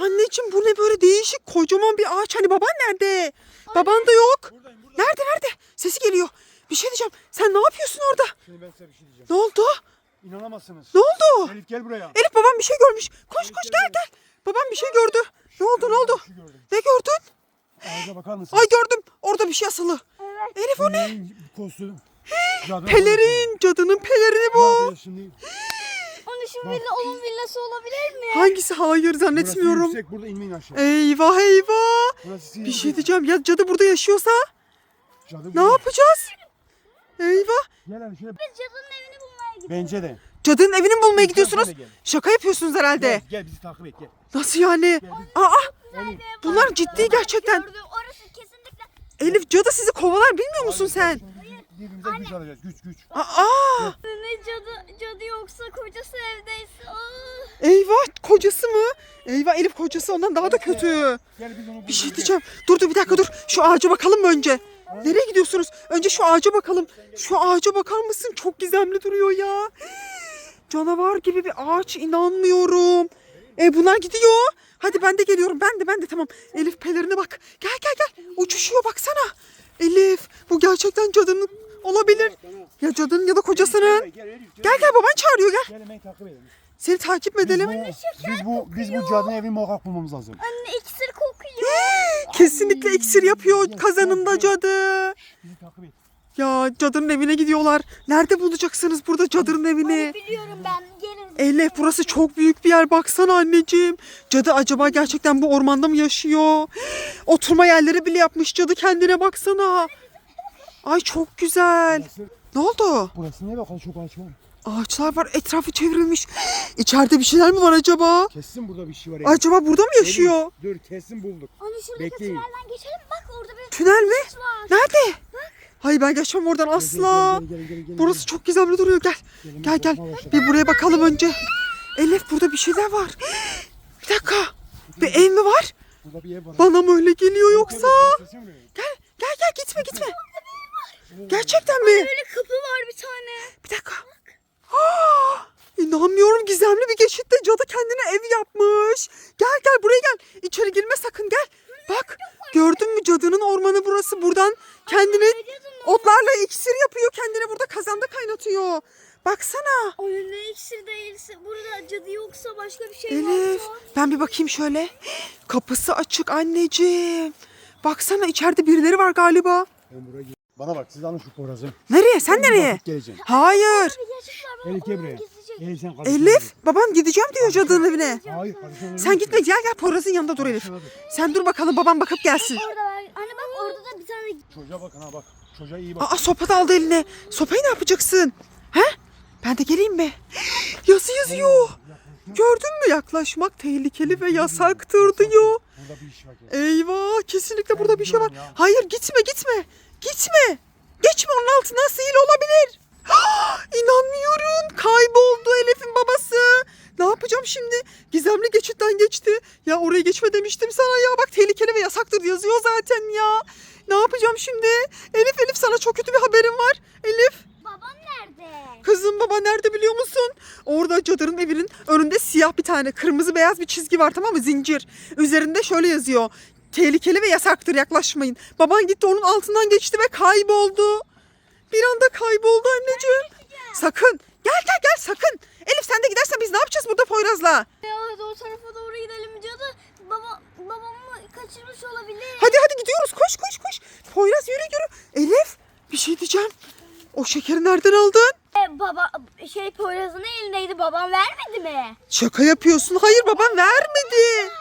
Anneciğim bu ne böyle değişik kocaman bir ağaç. Hani baban nerede? Baban da yok. Buradayım buradayım. Nerede nerede? Sesi geliyor. Bir şey diyeceğim. Sen ne yapıyorsun orada? Şimdi ben size bir şey diyeceğim. Ne oldu? İnanamazsınız. Ne oldu? Elif gel buraya. Elif babam bir şey görmüş. Koş koş gel gel. Babam bir şey gördü. Ne oldu ne oldu? Şey gördüm. Ne gördün? Ağaca bakar mısın? Ay gördüm. Orada bir şey asılı. Elif o ne? Kostüm. Pelerin. Cadının pelerini Ne bu. yapacağız şimdi? Onun şu villa onun villası olabilir mi? Hangisi? Hayır Burası zannetmiyorum. yüksek burada inmeyin aşağı. Eyvah eyvah. Burası. Bir şey diyeceğim. Ya cadı burada yaşıyorsa Cadı ne burada. yapacağız? Eyvah. Gel hadi şöyle. Biz cadının evini bulmaya gidiyoruz. Bence de. Cadının evini bulmaya gidiyorsunuz? Gel. Şaka yapıyorsunuz herhalde. Gel, gel bizi takip et gel. Nasıl yani? Aa bunlar ciddi gerçekten. Gördüm. Orası kesinlikle. Elif cadı sizi kovalar bilmiyor musun sen? Birbirimize güç alacağız. Güç güç. Aa Ne cadı, cadı yoksa kocası evdeyse. Aa. eyvah kocası mı? Eyvah Elif kocası ondan daha da kötü. Gel biz onu Bir şey diyeceğim. Dur dur bir dakika dur. Şu ağaca bakalım mı önce? Nereye gidiyorsunuz? Önce şu ağaca bakalım. Şu ağaca bakar mısın? Çok gizemli duruyor ya. Canavar gibi bir ağaç inanmıyorum. E bunlar gidiyor. Hadi ben de geliyorum. Ben de ben de tamam. Elif pelerine bak. Gel gel gel. Uçuşuyor baksana. Elif bu gerçekten cadının olabilir. Ya cadının ya da kocasının. Gel, gel, baban çağırıyor gel. Takip. Seni takip mi Biz edelim? bu, biz bu, biz bu cadının evini muhakkak bulmamız lazım. Anne iksir kokuyor. Kesinlikle iksir yapıyor kazanında cadı. Bizi takip et. Ya cadının evine gidiyorlar. Nerede bulacaksınız burada cadının evini? Biliyorum ben. Gelin. Elif burası çok büyük bir yer baksana anneciğim. Cadı acaba gerçekten bu ormanda mı yaşıyor? Oturma yerleri bile yapmış cadı kendine baksana. Ay çok güzel. Burası, Ne oldu? burası ne bakalım çok ağaç var. Ağaçlar var etrafı çevrilmiş. İçeride bir şeyler mi var acaba? Kesin burada bir şey var. Elif. Acaba burada mı yaşıyor? Dur kesin bulduk. Anne şuradaki Bekleyin. tünelden geçelim. Bak orada bir Tünel mi? var. Nerede? Hayır ben geçmem oradan asla. Gel, gel, gel, gel, gel, Burası çok gizemli duruyor gel. Gelin, Gel gel. Bir buraya bakalım önce. Elif burada bir şeyler var. Bir dakika. Bir ev mi var? Burada bir ev var. Bana mı öyle geliyor yoksa? Gel gitme gitme. Gerçekten mi? Böyle kapı var bir tane. Bir dakika. Aa, İnanmıyorum gizemli bir geçitte cadı kendine ev yapmış. Gel gel buraya gel. İçeri girme sakın gel. Bak gördün mü cadının ormanı Buradan kendine otlarla iksir yapıyor. Kendine burada kazanda kaynatıyor. Baksana. Ne iksir değilse burada cadı yoksa başka bir şey Elif varsa. ben bir bakayım şöyle. Kapısı açık anneciğim. Baksana içeride birileri var galiba. Ben buraya gel- Bana bak siz alın şu porazı. Nereye? Sen nereye? Geleceğim. Hayır. Elif gel buraya. Elif sen karışma. Elif baban gideceğim diyor cadının evine. Hayır karışma. Sen gitme gel gel Poyraz'ın yanında dur Elif. Sen dur bakalım babam bakıp gelsin. Orada var. Anne bak orada da Çocuğa bakın ha bak. Çocuğa iyi bak. Aa sopa da aldı eline. Sopayı ne yapacaksın? He? Ben de geleyim mi? Yazı yazıyor. Gördün mü yaklaşmak tehlikeli ve yasaktır diyor. Burada bir iş var. Eyvah kesinlikle burada bir şey var. Hayır gitme gitme. Gitme. Geçme onun altından sihir olabilir. İnanmıyorum. Kayboldu Elif'in babası. Ne yapacağım şimdi? Gizemli geçitten geçti. Ya oraya geçme demiştim sana ya. Bak tehlikeli ve yasaktır yazıyor zaten ya. Ne yapacağım şimdi? Elif Elif sana çok kötü bir haberim var. Elif babam nerede? Kızım baba nerede biliyor musun? Orada cadının evinin önünde siyah bir tane kırmızı beyaz bir çizgi var tamam mı? Zincir. Üzerinde şöyle yazıyor. Tehlikeli ve yasaktır yaklaşmayın. Baban gitti onun altından geçti ve kayboldu. Bir anda kayboldu anneciğim. Sakın. Gel gel gel sakın. Elif sen de gidersen biz ne yapacağız burada Poyraz'la? Ya o tarafa doğru gidelim cadı. Baba babamı kaçırmış olabilir. Hadi hadi gidiyoruz koş koş koş. Poyraz yürü yürü. Elif bir şey diyeceğim. O şekeri nereden aldın? E, baba şey Poyraz'ın elindeydi. Babam vermedi mi? Şaka yapıyorsun. Hayır baban vermedi.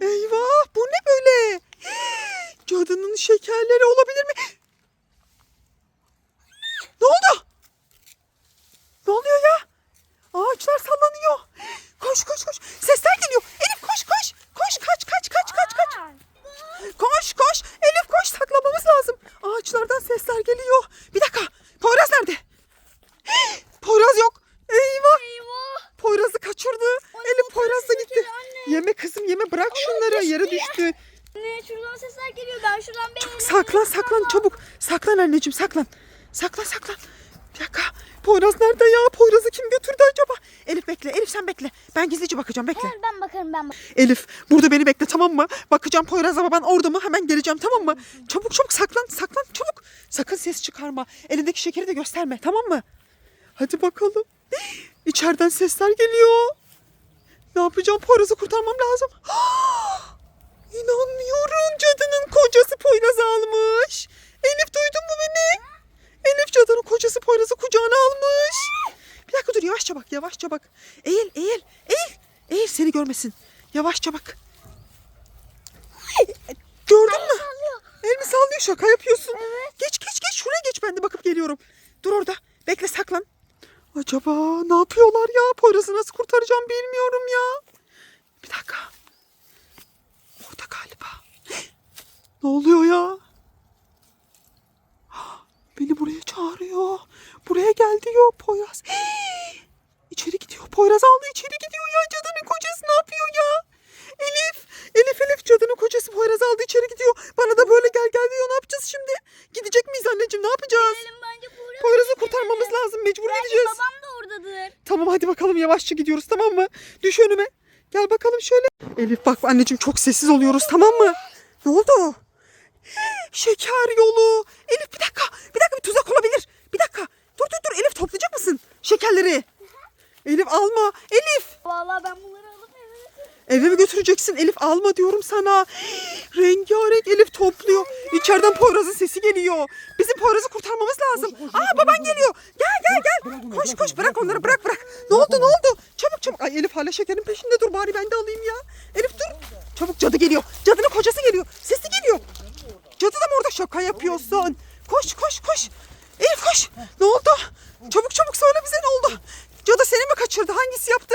Eyvah bu ne böyle? Cadının şekerleri olabilir mi? Ne oldu? Ne oluyor ya? Ağaçlar sallanıyor. Koş koş koş. Sesler geliyor. Elif koş koş. Koş kaç kaç kaç kaç kaç. Koş koş. Elif koş saklamamız lazım. Ağaçlardan sesler geliyor. Bir dakika. Poyraz nerede? Poyraz yok. Eyvah. Eyvah. Poyraz'ı kaçırdı. Elif Poyraz da gitti. Yeme kızım yeme bırak şunları yere düştü. Anne şuradan sesler geliyor. Ben şuradan bir elime Saklan saklan çabuk. Saklan anneciğim saklan. Saklan saklan. Bir dakika. Poyraz nerede ya? Poyraz'ı kim götürdü acaba? Elif bekle. Elif sen bekle. Ben gizlice bakacağım bekle. Hemen ben bakarım ben bakarım. Elif burada beni bekle tamam mı? Bakacağım Poyraz'a baban orada mı? Hemen geleceğim tamam mı? Çabuk çabuk saklan saklan çabuk. Sakın ses çıkarma. Elindeki şekeri de gösterme tamam mı? Hadi bakalım. İçeriden sesler geliyor. Ne yapacağım? Poyraz'ı kurtarmam lazım. İnanmıyorum. Cadının kocası Poyraz'ı almış. Elif duydun mu beni? Elif cadının kocası Poyraz'ı kucağına almış. Bir dakika dur yavaşça bak yavaşça bak. Eğil eğil eğil. Eğil seni görmesin. Yavaşça bak. Gördün mü? El mi sallıyor şaka yapıyorsun. Geç geç geç şuraya geç ben de bakıp geliyorum. Dur orada bekle saklan. Acaba ne yapıyorlar ya? Poyraz'ı nasıl kurtaracağım bilmiyorum ya. Bir dakika. Orada galiba. Ne oluyor ya? Beni buraya çağırıyor. Buraya gel diyor Poyraz. İçeri gidiyor. Poyraz aldı içeri gidiyor ya. Cadının kocası ne yapıyor ya? Elif. Elif Elif cadının kocası Poyraz aldı içeri gidiyor. Bana da böyle gel gel diyor. Ne yapacağız şimdi? Gidecek miyiz anneciğim? Ne yapacağız? Poyraz'ı kurtarmamız lazım. Mecbur Belki gideceğiz. babam da oradadır. Tamam hadi bakalım yavaşça gidiyoruz tamam mı? Düş önüme. Gel bakalım şöyle. Elif bak anneciğim çok sessiz oluyoruz tamam mı? Ne oldu? Şeker yolu. Elif bir dakika. Bir dakika bir tuzak olabilir. Bir dakika. Dur dur dur Elif toplayacak mısın? Şekerleri. Elif alma. Elif. Vallahi ben bunları alıp eve. Eve mi götüreceksin? Elif alma diyorum sana. Rengarenk Elif topluyor. İçeriden Poyraz'ın sesi geliyor. Bizim Poyraz'ı kurtarmamız lazım. Koş, koş, Aa baban geliyor. Gel gel gel. koş bırak koş onları, bırak bırak onları bırak bırak. Ne oldu ne oldu? Çabuk çabuk. Ay Elif hala şekerin peşinde dur bari ben de alayım ya. Elif dur. Çabuk cadı geliyor. Cadının kocası geliyor. Cadı da mı orada şaka yapıyorsun? Koş koş koş. Elif koş. Ne oldu? Çabuk çabuk söyle bize ne oldu? Cadı seni mi kaçırdı? Hangisi yaptı?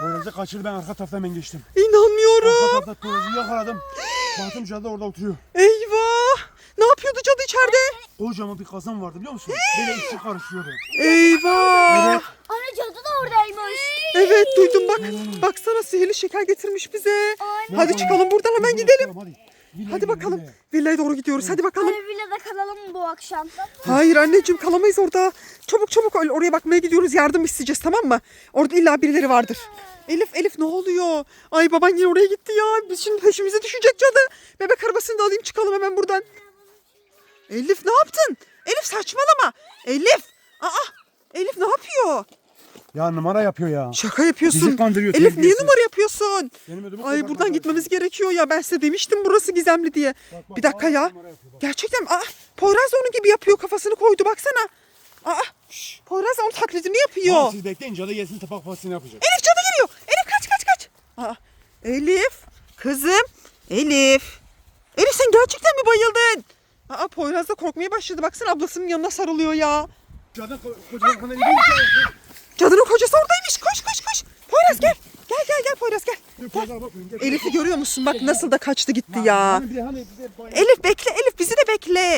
Poyraz'ı kaçırdı ben arka taraftan hemen geçtim. Arka İnanmıyorum. tarafta Poyraz'ı yakaladım. Baktım cadı orada oturuyor. Eyvah! Ne yapıyordu cadı içeride? Kocaman bir kazan vardı biliyor musun? Böyle içi karışıyordu. Eyvah! Evet. Anne cadı da oradaymış. Evet duydum bak. Baksana sihirli şeker getirmiş bize. Hadi çıkalım buradan hemen gidelim. Hadi. Villaya Hadi bakalım. villaya. Villaya doğru gidiyoruz. Hadi bakalım. Anne villada kalalım bu akşam? Hayır anneciğim kalamayız orada. Çabuk çabuk or- oraya bakmaya gidiyoruz. Yardım isteyeceğiz tamam mı? Orada illa birileri vardır. Elif Elif ne oluyor? Ay baban yine oraya gitti ya. Biz şimdi peşimize düşecek cadı. Bebek arabasını da alayım çıkalım hemen buradan. Elif ne yaptın? Elif saçmalama. Elif. Aa Elif ne yapıyor? Ya numara yapıyor ya. Şaka yapıyorsun. Bizi kandırıyor, Elif niye numara yapıyorsun? Benim ödümü Ay buradan kanka. gitmemiz gerekiyor ya. Ben size demiştim burası gizemli diye. Bak, bak, Bir dakika ya. Gerçekten? Aa, Poyraz da onun gibi yapıyor. Kafasını koydu baksana. Aa, şş, Poyraz onun taklidini yapıyor. Tamam, siz bekleyin cadı gelsin tabak fasını yapacak. Elif cadı geliyor. Elif kaç kaç kaç. Aa, Elif kızım. Elif. Elif sen gerçekten mi bayıldın? Aa Poyraz da korkmaya başladı. Baksana ablasının yanına sarılıyor ya. Cadı ko- kocaman kanı. Cadının kocası oradaymış. Koş koş koş. Poyraz gel. Gel gel gel Poyraz gel. Elif'i görüyor musun? Bak nasıl da kaçtı gitti ya. Hani Elif bekle Elif bizi de bekle.